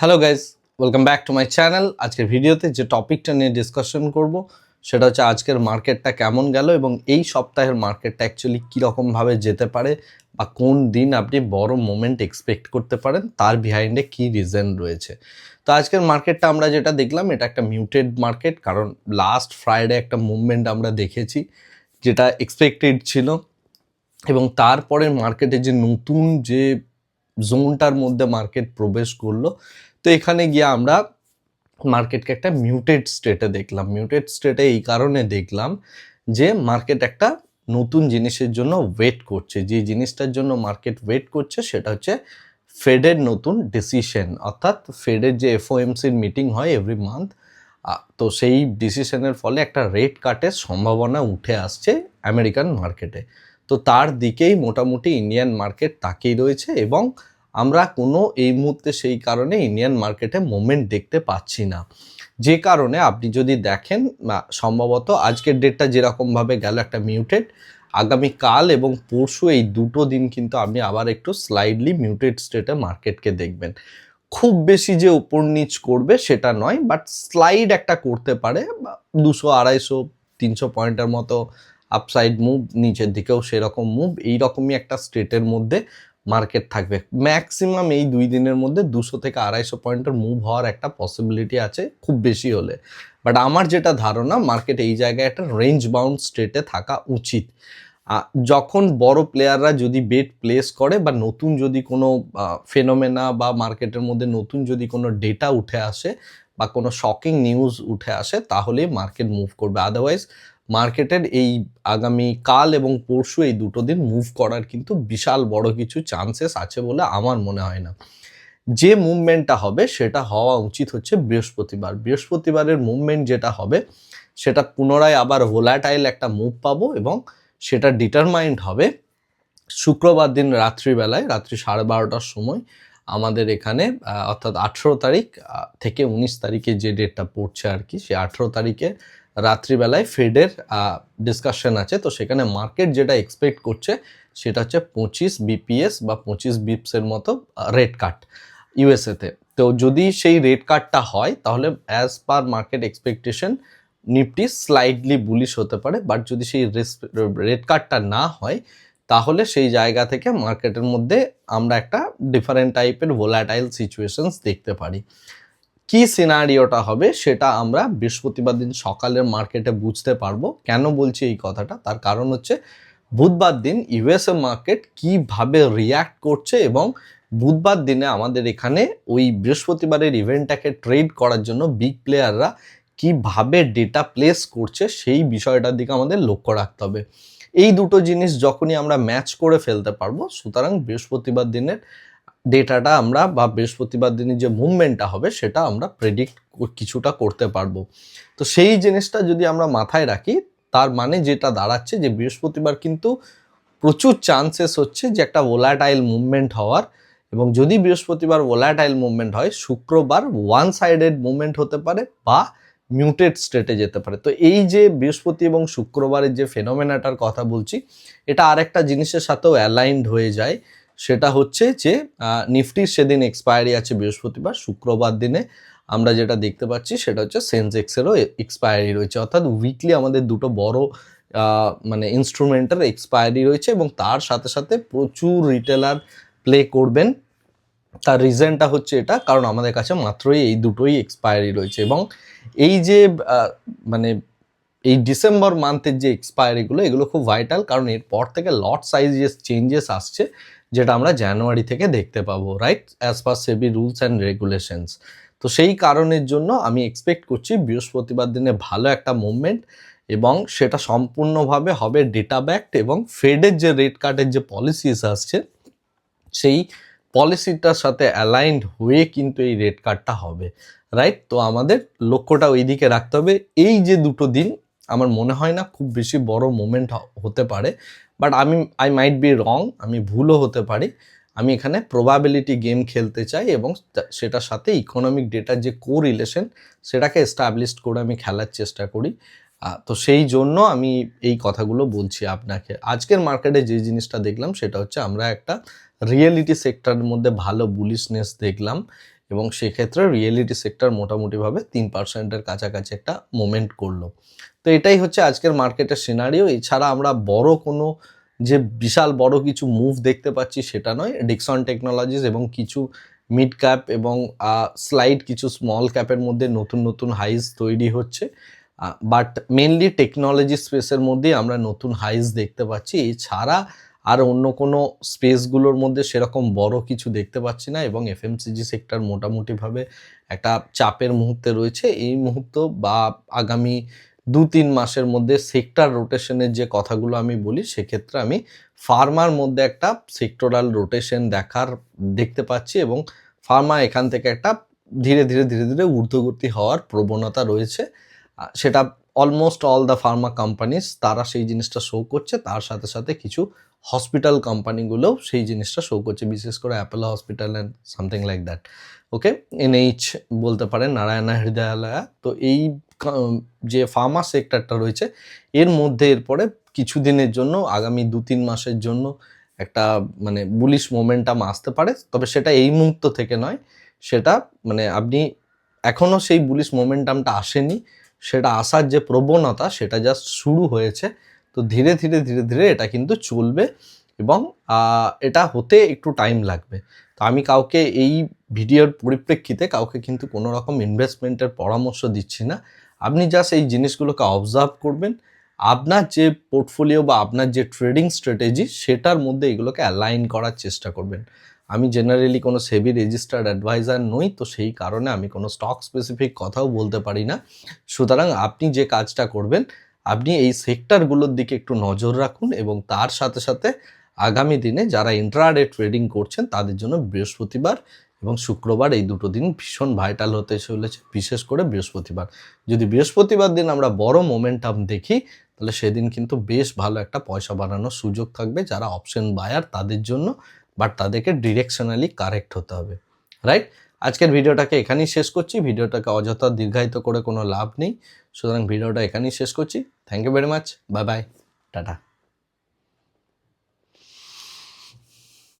Hello guys welcome back to my channel আজকের ভিডিওতে যে টপিকটা নিয়ে ডিসকাশন করব, সেটা হচ্ছে আজকের মার্কেটটা কেমন গেল এবং এই সপ্তাহের মার্কেটটা অ্যাকচুয়ালি কীরকমভাবে যেতে পারে বা কোন দিন আপনি বড় মোমেন্ট এক্সপেক্ট করতে পারেন, তার বিহাইন্ডে কী রিজন রয়েছে। তো আজকের মার্কেটটা আমরা যেটা দেখলাম, এটা একটা মিউটেড মার্কেট কারণ লাস্ট ফ্রাইডে একটা মুভমেন্ট আমরা দেখেছি, যেটা এক্সপেক্টেড ছিল এবং তারপরে মার্কেটে যে নতুন যে জোনটার মধ্যে মার্কেট প্রবেশ করল। তো এখানে গিয়ে আমরা মার্কেটকে একটা মিউটেড স্টেটে দেখলাম। মিউটেড স্টেটে এই কারণে দেখলাম যে মার্কেট একটা নতুন জিনিসের জন্য ওয়েট করছে। যে জিনিসটার জন্য মার্কেট ওয়েট করছে সেটা হচ্ছে ফেডের নতুন ডিসিশন অর্থাৎ ফেডের যে এফওএমসির মিটিং হয় এভরি মান্থ তো সেই ডিসিশনের ফলে একটা রেট কাটের সম্ভাবনা উঠে আসছে আমেরিকান মার্কেটে তো তার দিকেই মোটামুটি ইন্ডিয়ান মার্কেট তাকিয়ে রয়েছে এবং আমরা কোনো এই মুহূর্তে সেই কারণে ইন্ডিয়ান মার্কেটে মোমেন্ট দেখতে পাচ্ছি না। যে কারণে আপনি যদি দেখেন সম্ভবত আজকের ডেটটা যেরকমভাবে গেল একটা মিউটেড আগামী কাল এবং পরশু এই দুটো দিন কিন্তু আপনি আবার একটু স্লাইডলি মিউটেড স্টেটে মার্কেটকে দেখবেন। খুব বেশি যে উপর নিচ করবে সেটা নয় বাট স্লাইড একটা করতে পারে দুশো, আড়াইশো, তিনশো পয়েন্টের মতো আপসাইড মুভ নিচের দিকেও সেরকম মুভ এইরকমই একটা স্টেটের মধ্যে মার্কেট থাকবে। ম্যাক্সিমাম এই দুই দিনের মধ্যে দুশো থেকে আড়াইশো পয়েন্টের মুভ হওয়ার একটা পসিবিলিটি আছে, খুব বেশি হলে। বাট আমার যেটা ধারণা মার্কেট এই জায়গায় একটা রেঞ্জ বাউন্ড স্টেটে থাকা উচিত। যখন বড় প্লেয়াররা যদি বেট প্লেস করে বা নতুন যদি কোনো ফেনোমেনা বা মার্কেটের মধ্যে নতুন যদি কোনো ডেটা উঠে আসে বা কোনো শকিং নিউজ উঠে আসে, তাহলেই মার্কেট মুভ করবে। আদারওয়াইজ মার্কেটের এই আগামী কাল এবং পরশু এই দুটো দিন মুভ করার কিন্তু বিশাল বড় কিছু চান্সেস আছে বলে আমার মনে হয় না। যে মুভমেন্টটা হবে সেটা হওয়া উচিত হচ্ছে বৃহস্পতিবার। বৃহস্পতিবারের মুভমেন্ট যেটা হবে, সেটা পুনরায় আবার ভোলাটাইল একটা মুভ পাবো এবং সেটা ডিটারমাইন্ড হবে শুক্রবার দিন রাত্রিবেলায়, রাত্রি সাড়ে বারোটার সময় আমাদের এখানে অর্থাৎ আঠেরো তারিখ থেকে উনিশ তারিখে যে ডেটটা পড়ছে আর কি সে আঠেরো তারিখে রাত্রিবেলায় ফেডের ডিসকাশন আছে। তো সেখানে মার্কেট যেটা এক্সপেক্ট করছে, সেটা হচ্ছে পঁচিশ বিপিএস বা পঁচিশ বিপসের মতো রেট কাট ইউএসএতে তো। যদি সেই রেট কাটটা হয়, তাহলে as per market expectation Nifty slightly bullish হতে পারে। বাট যদি সেই রেট কাটটা না হয়, তাহলে সেই জায়গা থেকে মার্কেটের মধ্যে আমরা একটা ডিফারেন্ট টাইপের ভোলাটাইল সিচুয়েশনস দেখতে পারি। কি সিনারিওটা হবে সেটা আমরা বৃহস্পতিবার দিন সকালের মার্কেটে বুঝতে পারব। কেন বলছি এই কথাটা? তার কারণ হচ্ছে বুধবার দিন ইউএসএ মার্কেট কীভাবে রিয়্যাক্ট করছে এবং বুধবার দিনে আমাদের এখানে ওই বৃহস্পতিবারের ইভেন্টটাকে ট্রেড করার জন্য বিগ প্লেয়াররা কীভাবে ডেটা প্লেস করছে সেই বিষয়টার দিকে আমাদের লক্ষ্য রাখতে হবে। এই দুটো জিনিস যখনই আমরা ম্যাচ করে ফেলতে পারব, সুতরাং বৃহস্পতিবার দিনের ডেটাটা আমরা বা বৃহস্পতিবার দিনের যে মুভমেন্টটা হবে সেটা আমরা প্রেডিক্ট কিছুটা করতে পারব। তো সেই জিনিসটা যদি আমরা মাথায় রাখি, তার মানে যেটা দাঁড়াচ্ছে যে বৃহস্পতিবার কিন্তু প্রচুর চান্সেস হচ্ছে যে একটা ওলাটাইল মুভমেন্ট হওয়ার এবং যদি বৃহস্পতিবার ওলাটাইল মুভমেন্ট হয়, শুক্রবার ওয়ান সাইডেড মুভমেন্ট হতে পারে বা মিউটেড স্টেটে যেতে পারে। তো এই যে বৃহস্পতি এবং শুক্রবারের যে ফেনোমেনাটার কথা বলছি, এটা আরেকটা জিনিসের সাথেও অ্যালাইনড হয়ে যায়। সেটা হচ্ছে যে নিফটির সেদিন এক্সপায়ারি আছে বৃহস্পতিবার, শুক্রবার দিনে। আমরা যেটা দেখতে পাচ্ছি সেটা হচ্ছে সেন্সেক্সেরও এক্সপায়ারি রয়েছে। অর্থাৎ উইকলি আমাদের দুটো বড় মানে ইনস্ট্রুমেন্টের এক্সপায়ারি রয়েছে এবং তার সাথে সাথে প্রচুর রিটেলার প্লে করবেন। তার রিজনটা হচ্ছে এটা, কারণ আমাদের কাছে মাত্রই এই দুটোই এক্সপায়ারি রয়েছে এবং এই যে মানে এই ডিসেম্বর মান্থের যে এক্সপায়ারিগুলো এগুলো খুব ভাইটাল কারণ এরপর থেকে লট সাইজ যে চেঞ্জেস আসছে, যেটা আমরা জানুয়ারি থেকে দেখতে পাবো right as per SEBI rules and regulations তো সেই কারণের জন্য আমি এক্সপেক্ট করছি বৃহস্পতিবার দিনে ভালো একটা মুভমেন্ট এবং সেটা সম্পূর্ণভাবে হবে ডেটা ব্যাকড এবং ফেডের যে রেট কার্ডের যে পলিসিস আসছে, সেই পলিসিটার সাথে অ্যালাইন্ড হয়ে কিন্তু এই রেট কার্ডটা হবে রাইট তো আমাদের লক্ষ্যটা ওই দিকে রাখতে হবে। এই যে দুটো দিন আমার মনে হয় না, খুব বেশি বড় মোমেন্ট হতে পারে। বাট আমি আই মাইট বি রং আমি ভুলও হতে পারি। আমি এখানে প্রবাবিলিটি গেম খেলতে চাই এবং সেটার সাথে ইকোনমিক ডেটার যে কো রিলেশন সেটাকে এস্টাবলিশ করে আমি খেলার চেষ্টা করি। তো সেই জন্য আমি এই কথাগুলো বলছি আপনাকে। আজকের মার্কেটে যে জিনিসটা দেখলাম, সেটা হচ্ছে আমরা একটা রিয়েলিটি সেক্টরের মধ্যে ভালো বুলিশনেস দেখলাম। এবং সেক্ষেত্রে রিয়েলিটি সেক্টর মোটামুটিভাবে তিন পার্সেন্টের কাছাকাছি একটা মোমেন্ট করল। তো এটাই হচ্ছে আজকের মার্কেটের সিনারিও এছাড়া আমরা বড় কোনো যে বিশাল বড় কিছু মুভ দেখতে পাচ্ছি সেটা নয়। ডিকসন টেকনোলজিস এবং কিছু মিড ক্যাপ এবং স্লাইড কিছু স্মল ক্যাপের মধ্যে নতুন নতুন হাইজ তৈরি হচ্ছে। বাট মেনলি টেকনোলজি স্পেসের মধ্যেই আমরা নতুন হাইজ দেখতে পাচ্ছি। এছাড়া আর অন্য কোনো স্পেসগুলোর মধ্যে সেরকম বড় কিছু দেখতে পাচ্ছি না এবং এফএমসিজি সেক্টর মোটামুটিভাবে একটা চাপের মুহূর্তে রয়েছে। এই মুহূর্ত বা আগামী দু তিন মাসের মধ্যে সেক্টর রোটেশনের যে কথাগুলো আমি বলি, সেক্ষেত্রে আমি ফার্মার মধ্যে একটা সেক্টরাল রোটেশন দেখার দেখতে পাচ্ছি এবং ফার্মা এখান থেকে একটা ধীরে ধীরে ধীরে ধীরে ঊর্ধ্বগতি হওয়ার প্রবণতা রয়েছে। সেটা almost all the pharma companies তারা সেই জিনিসটা শো করছে, তার সাথে সাথে কিছু হসপিটাল কোম্পানিগুলোও সেই জিনিসটা শো করছে, বিশেষ করে Apollo hospital and something like that okay NH বলতে পারেন নারায়ণা হৃদয়ালয়া তো এই যে ফার্মা সেক্টরটা রয়েছে, এর মধ্যে এরপরে কিছুদিনের জন্য, আগামী দু তিন মাসের জন্য একটা মানে বুলিশ মোমেন্টাম আসতে পারে। তবে সেটা এই মুহূর্ত থেকে নয়, সেটা মানে আপনি এখনও সেই বুলিশ মোমেন্টামটা আসেনি। সেটা আসার যে প্রবণতা, সেটা জাস্ট শুরু হয়েছে। তো ধীরে ধীরে ধীরে ধীরে এটা কিন্তু চলবে এবং এটা হতে একটু টাইম লাগবে। তো আমি কাউকে এই ভিডিওর পরিপ্রেক্ষিতে কাউকে কিন্তু কোনো রকম ইনভেস্টমেন্টের পরামর্শ দিচ্ছি না। আপনি জাস্ট এই জিনিসগুলোকে অবজার্ভ করবেন। আপনার যে পোর্টফোলিও বা আপনার যে ট্রেডিং স্ট্র্যাটেজি সেটার মধ্যে এগুলোকে অ্যালাইন করার চেষ্টা করবেন। আমি জেনারেলি কোনো সেবি রেজিস্টার্ড অ্যাডভাইজার নই, তো সেই কারণে আমি কোনো স্টক স্পেসিফিক কথাও বলতে পারি না। সুতরাং আপনি যে কাজটা করবেন, আপনি এই সেক্টরগুলোর দিকে একটু নজর রাখুন এবং তার সাথে সাথে আগামী দিনে যারা ইন্ট্রাডে ট্রেডিং করছেন, তাদের জন্য বৃহস্পতিবার এবং শুক্রবার এই দুটো দিন ভীষণ ভাইটাল হতে চলেছে, বিশেষ করে বৃহস্পতিবার। যদি বৃহস্পতিবার দিন আমরা বড় মোমেন্টাম দেখি, তাহলে সেদিন কিন্তু বেশ ভালো একটা পয়সা বানানোর সুযোগ থাকবে। যারা অপশন বায়ার তাদের জন্য বাট তাদেরকে ডিরেকশনালি কারেক্ট হতে হবে রাইট আজকের ভিডিওটাকে এখানেই শেষ করছি। ভিডিওটাকে অযথা দীর্ঘায়িত করে কোনো লাভ নেই। সুতরাং ভিডিওটা এখানেই শেষ করছি। Thank you very much bye bye tata.